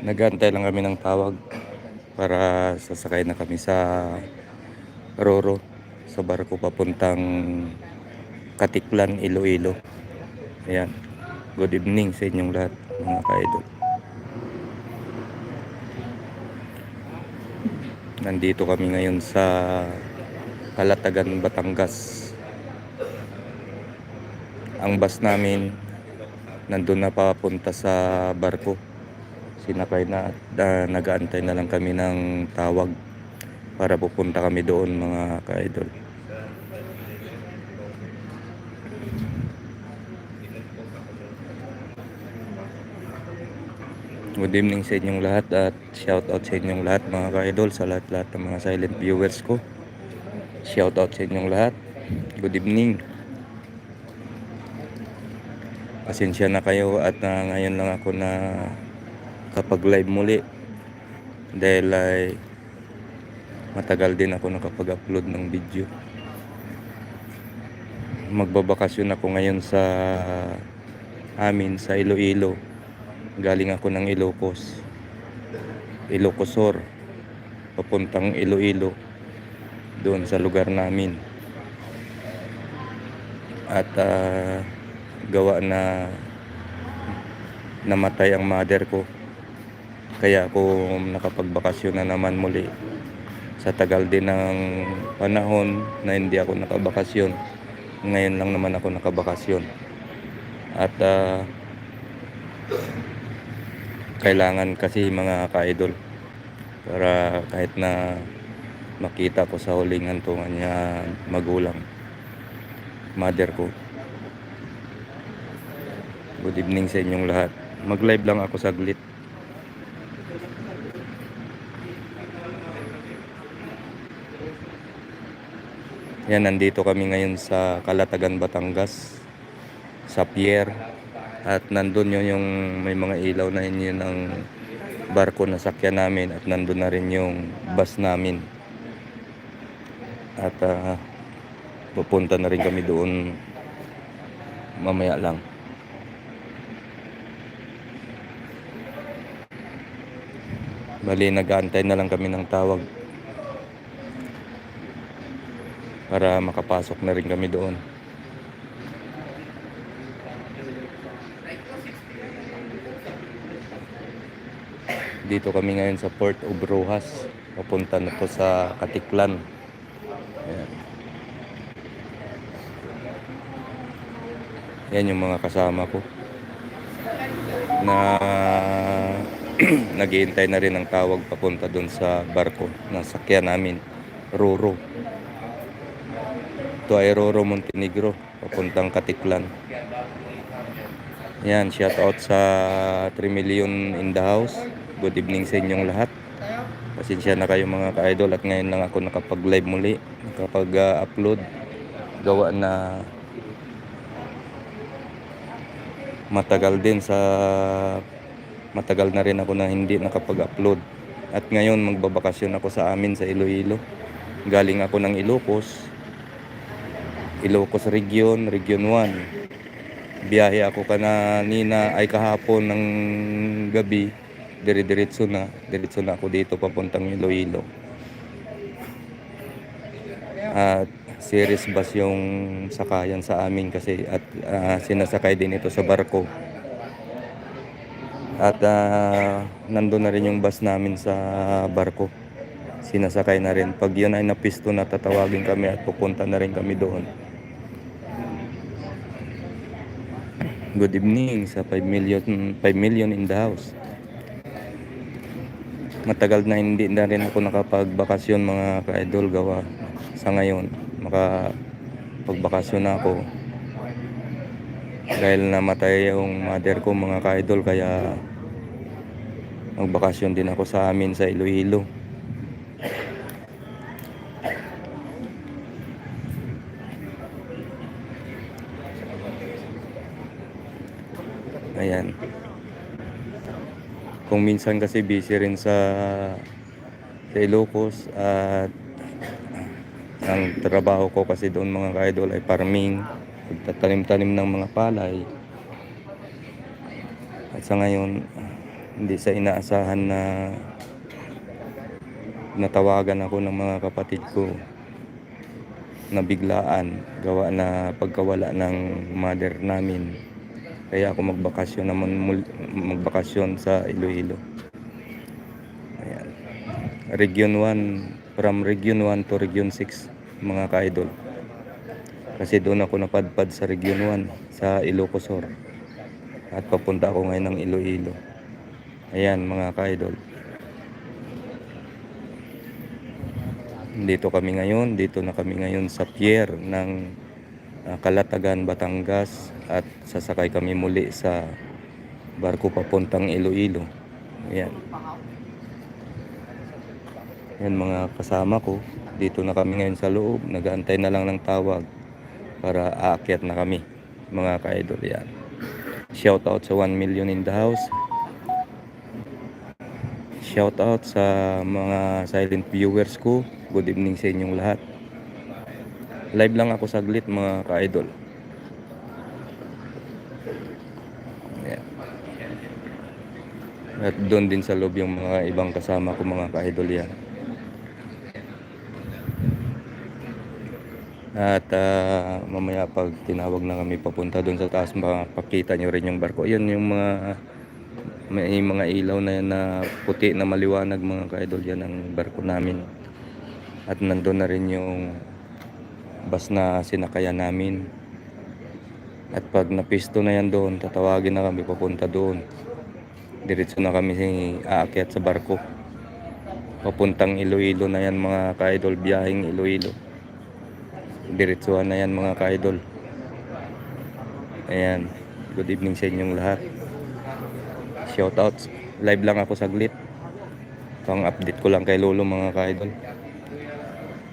Nagantay lang kami ng tawag para sasakay na kami sa Roro sa barko papuntang Katiklan, Iloilo. Ayan. Good evening sa inyong lahat mga ka-idol. Nandito kami ngayon sa Kalatagan, Batangas. Ang bus namin nandun na papunta sa barko. Sinakay na at ah, nag-aantay na lang kami ng tawag para pupunta kami doon mga ka-idol. Good evening sa inyong lahat at shout out sa inyong lahat mga ka-idol sa lahat-lahat ng mga silent viewers ko. Shout out sa inyong lahat. Good evening. Pasensya na kayo at ah, ngayon lang ako na kapag live muli dahil ay matagal din ako nakapag-upload ng video. Magbabakasyon ako ngayon sa amin sa Iloilo. Galing ako ng Ilocos. Ilocosor. Papuntang Iloilo. Doon sa lugar namin. At ah, gawa na namatay ang mother ko. Kaya ako nakapagbakasyon na naman muli. Sa tagal din ng panahon na hindi ako nakabakasyon. Ngayon lang naman ako nakabakasyon. At ah, kailangan kasi mga ka-idol para kahit na makita ko sa huling hantungan niya magulang mother ko good evening sa inyong lahat mag live lang ako saglit yan nandito kami ngayon sa Kalatagan Batangas sa pier. At nandun yun yung may mga ilaw na yun yun ang barko na sakyan namin at nandun na rin yung bus namin. At ah, pupunta na rin kami doon mamaya lang. Bali nag-aantay na lang kami ng tawag para makapasok na rin kami doon Dito kami ngayon sa Port of Rojas. Papunta na to sa Katiklan. Ayan. Yan yung mga kasama ko. Na naghihintay na rin ng tawag papunta doon sa barko na sakyan namin. Roro. Ito ay Montenegro. Papuntang Katiklan. Yan, shout out sa 3 million in the house. Good evening sa inyong lahat. Pasensya na kayo mga ka-idol at ngayon lang ako nakapag-live muli, nakapag-upload. Gawa na matagal din sa matagal na rin ako na hindi nakapag-upload. At ngayon magbabakasyon ako sa amin sa Iloilo. Galing ako ng Ilocos. Ilocos Region, Region 1 biyahe ako kanina ay kahapon ng gabi. Dire-diretso na diretso na ako dito papuntang Iloilo. At series bus yung sakayan sa amin kasi at ah, sinasakay din ito sa barko. At ah, nandun na rin yung bus namin sa barko. Sinasakay na rin. Pag yun ay napisto na tatawagin kami at pupunta na rin kami doon Good evening sa 5 million 5 million in the house. Matagal na hindi na rin ako nakapagbakasyon mga ka-idol gawa sa ngayon. Maka pagbakasyon na ako. Dahil namatay yung mother ko mga ka-idol kaya magbakasyon din ako sa amin sa Iloilo. Ayan. Kung minsan kasi busy rin sa sa Ilocos at ang trabaho ko kasi doon mga ka-idol ay farming, pagtatanim-tanim ng mga palay. At sa ngayon, hindi sa inaasahan na natawagan ako ng mga kapatid ko na biglaan gawa na pagkawala ng mother namin kaya ako magbakasyon naman magbakasyon sa Iloilo. Ayan. Region 1 from Region 1 to Region 6 mga ka-idol. Kasi doon ako napadpad sa Region 1 sa Ilocos Sur. At papunta ako ngayon ng Iloilo. Ayan mga ka-idol. Dito kami ngayon dito na kami ngayon sa pier ng ah, Kalatagan, Batangas at sasakay kami muli sa barko papuntang Iloilo. Ayan. Yan mga kasama ko. Dito na kami ngayon sa loob. Nagaantay na lang ng tawag para aakyat na kami mga ka-idol. Yan shout out sa 1 million in the house. Shout out sa mga silent viewers ko. Good evening sa inyong lahat live lang ako saglit mga ka-idol at doon din sa loob yung mga ibang kasama ko mga ka-idol yan At ah, mamaya pag tinawag na kami papunta doon sa taas, mapakita nyo rin yung barko. Yan yung mga may mga ilaw na na puti na maliwanag mga ka-idol yan ang barko namin. At nandun na rin yung bus na sinakayan namin. At pag napisto na yan doon, tatawagin na kami papunta doon. Diretso na kami aakyat sa barko. Papuntang Iloilo na yan mga ka-idol, biyaheng Iloilo. Diretsuhan na yan mga ka-idol. Ayan. Good evening sa inyong lahat. Shoutouts. Live lang ako saglit. Pang update ko lang kay lolo mga ka-idol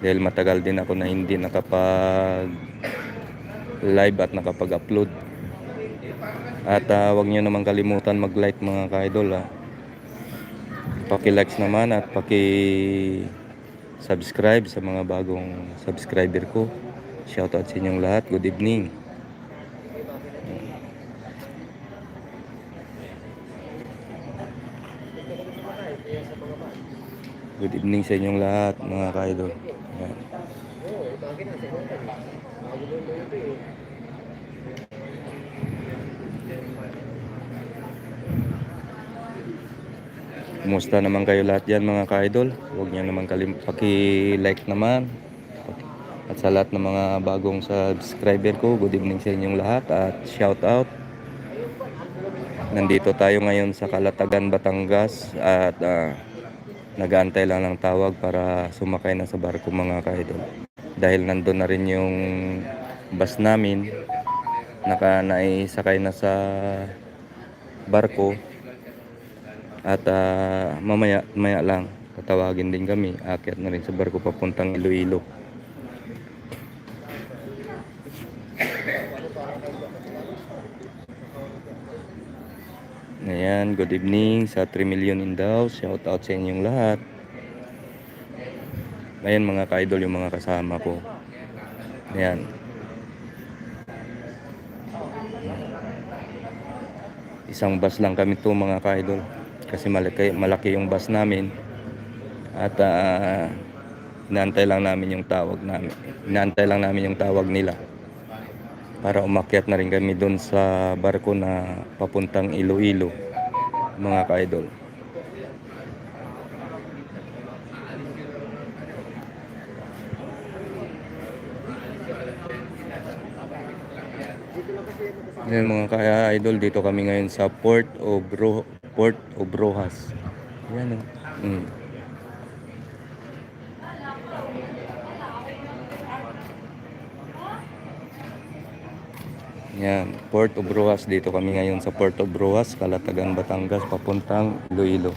dahil matagal din ako na hindi nakapag live at nakapag upload at uh, wag nyo naman kalimutan mag like mga ka-idol ha paki-likes naman at paki subscribe sa mga bagong subscriber ko. Shoutout sa inyong lahat. Good evening. Good evening sa inyong lahat, mga ka-idol. Ayan. Kumusta naman kayo lahat yan mga ka-idol? Huwag niyo naman kalim paki-like naman. At sa lahat ng mga bagong subscriber ko, good evening sa inyong lahat at shout out. Nandito tayo ngayon sa Kalatagan, Batangas at uh, nag-aantay lang ng tawag para sumakay na sa barko mga ka-idol. Dahil nandun na rin yung bus namin, naka naisakay na sa barko at ah, mamaya, maya lang, tatawagin din kami. Akyat na rin sa barko papuntang Iloilo. Ayan, good evening sa 3 million in house. Shout out sa inyong lahat. Ayan mga ka-idol yung mga kasama ko. Ayan. Isang bus lang kami to mga ka-idol kasi malaki, malaki yung bus namin at uh, inaantay lang namin yung tawag namin inaantay lang namin yung tawag nila para umakyat na rin kami doon sa barko na papuntang Iloilo mga ka-idol Yan mga ka-idol dito kami ngayon sa Port of Ro Port of Rojas. Yan oh. Mm. Yan, Port of Rojas dito kami ngayon sa Port of Rojas, Kalatagan, Batangas, papuntang Iloilo.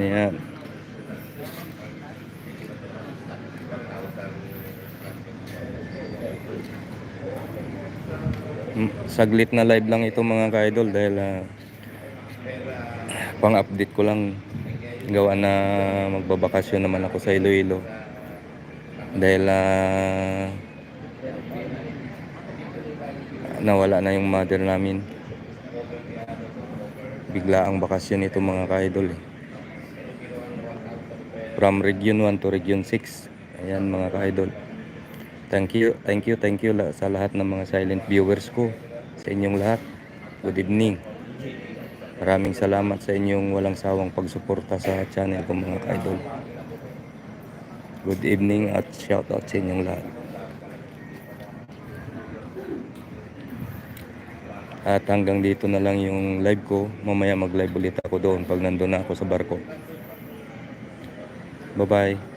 Yan. Mm, Saglit na live lang ito mga ka-idol dahil ah, pang-update ko lang gawa na magbabakasyon naman ako sa Iloilo. Dahil ah, nawala na yung mother namin. Bigla ang bakasyon ito mga ka-idol eh. From Region 1 to Region 6. Ayan mga ka-idol. Thank you, thank you, thank you sa lahat ng mga silent viewers ko. Sa inyong lahat. Good evening. Maraming salamat sa inyong walang sawang pagsuporta sa channel ko mga ka-idol. Good evening at shout out sa inyong lahat. At hanggang dito na lang yung live ko. Mamaya mag-live ulit ako doon pag nandun na ako sa barko. Bye-bye.